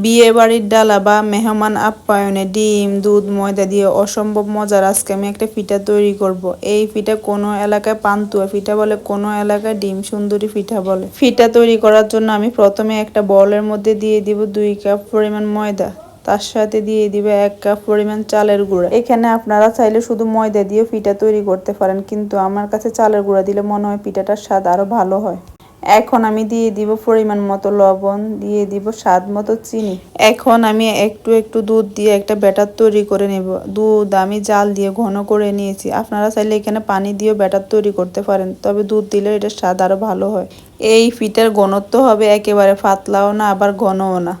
বিয়ে বাড়ির ডালা বা মেহমান আপ্যায়নে ডিম, দুধ, ময়দা দিয়ে অসম্ভব মজার। আজকে আমি একটা পিঠা তৈরি করব। এই পিঠা কোনো এলাকায় পান্তুয়া পিঠা বলে, কোনো এলাকায় ডিম সুন্দরী পিঠা বলে। পিঠা তৈরি করার জন্য আমি প্রথমে একটা বলের মধ্যে দিয়ে দিব দুই কাপ পরিমাণ ময়দা। তার সাথে দিয়ে দিবে এক কাপ পরিমাণ চালের গুঁড়া। এখানে আপনারা চাইলে শুধু ময়দা দিয়ে পিঠা তৈরি করতে পারেন, কিন্তু আমার কাছে চালের গুঁড়া দিলে মনে হয় পিঠাটার স্বাদ আরও ভালো হয়। এখন আমি দিয়ে দিব পরিমাণ মতো লবণ, দিয়ে দিব স্বাদ মতো চিনি। এখন আমি একটু একটু দুধ দিয়ে একটা ব্যাটার তৈরি করে নেব। দুধ আমি জাল দিয়ে ঘন করে নিয়েছি। আপনারা চাইলে এখানে পানি দিয়েও ব্যাটার তৈরি করতে পারেন, তবে দুধ দিলে এটা স্বাদ আরও ভালো হয়। এই ফিটার ঘনত্ব হবে একেবারে পাতলাও না, আবার ঘনও না।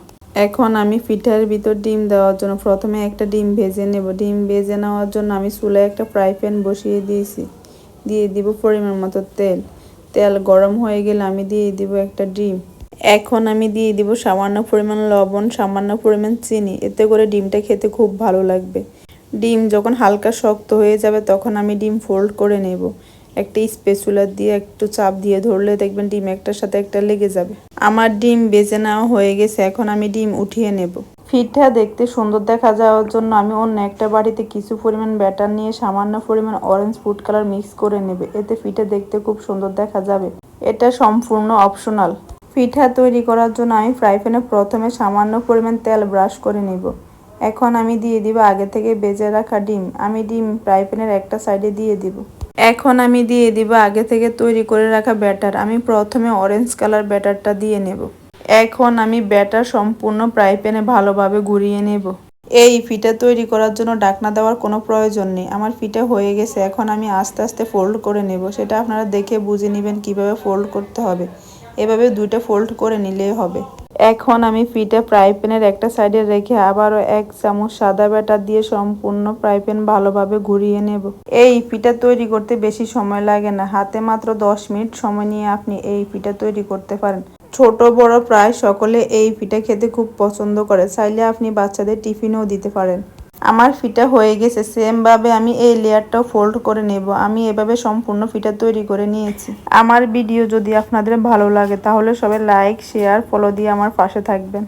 এখন আমি পিঠার ভিতর ডিম দেওয়ার জন্য প্রথমে একটা ডিম ভেজে নেব। ডিম ভেজে নেওয়ার জন্য আমি চুলায় একটা ফ্রাই প্যান বসিয়ে দিয়েছি। দিয়ে দিব পরিমাণ মতো তেল। তেল গরম হয়ে গেলে আমি দিয়ে দিব একটা ডিম। এখন আমি দিয়ে দিব সামান্য পরিমাণ লবণ, সামান্য পরিমাণ চিনি। এতে করে ডিমটা খেতে খুব ভালো লাগবে। ডিম যখন হালকা শক্ত হয়ে যাবে তখন আমি ডিম ফোল্ড করে নেব। একটা স্পেচুলার দিয়ে একটু চাপ দিয়ে ধরলে দেখবেন ডিম একটার সাথে একটা লেগে যাবে। আমার ডিম বেজে নেওয়া হয়ে গেছে, এখন আমি ডিম উঠিয়ে নেব। পিঠা দেখতে সুন্দর দেখা যাওয়ার জন্য আমি অন্য একটা বাড়িতে কিছু পরিমাণ ব্যাটার নিয়ে সামান্য পরিমাণ অরেঞ্জ ফুড কালার মিক্স করে নেবে। এতে পিঠা দেখতে খুব সুন্দর দেখা যাবে। এটা সম্পূর্ণ অপশনাল পিঠা তৈরি করার জন্য আমি ফ্রাই প্যানে প্রথমে সামান্য পরিমাণ তেল ব্রাশ করে নেব। এখন আমি দিয়ে দিব আগে থেকে বেজে রাখা ডিম। আমি ডিম ফ্রাই প্যানের একটা সাইডে দিয়ে দিব। এখন আমি দিয়ে দিব আগে থেকে তৈরি করে রাখা ব্যাটার। আমি প্রথমে অরেঞ্জ কালার ব্যাটারটা দিয়ে নেব। এখন আমি ব্যাটার সম্পূর্ণ ফ্রাই প্যানে ভালোভাবে ঘুরিয়ে নেব। এই ফিটা তৈরি করার জন্য ডাকনা দেওয়ার কোনো প্রয়োজন নেই। আমার ফিটা হয়ে গেছে, এখন আমি আস্তে আস্তে ফোল্ড করে নেব। সেটা আপনারা দেখে বুঝে নেবেন কীভাবে ফোল্ড করতে হবে। এভাবে দুইটা ফোল্ড করে নিলেই হবে। এখন আমি ফিটা ফ্রাই প্যানের একটা সাইডে রেখে আবারও এক চামচ সাদা ব্যাটার দিয়ে সম্পূর্ণ ফ্রাই প্যান ভালোভাবে ঘুরিয়ে নেব। এই পিঠা তৈরি করতে বেশি সময় লাগে না। হাতে মাত্র দশ মিনিট সময় নিয়ে আপনি এই পিঠা তৈরি করতে পারেন। ছোট, বড় প্রায় সকলে এই ফিটা খেতে খুব পছন্দ করে। চাইলে আপনি বাচ্চাদের টিফিনও দিতে পারেন। আমার ফিটা হয়ে গেছে। সেমভাবে আমি এই লেয়ারটাও ফোল্ড করে নেব। আমি এভাবে সম্পূর্ণ ফিটা তৈরি করে নিয়েছি। আমার ভিডিও যদি আপনাদের ভালো লাগে, তাহলে সবাই লাইক, শেয়ার, ফলো দিয়ে আমার পাশে থাকবেন।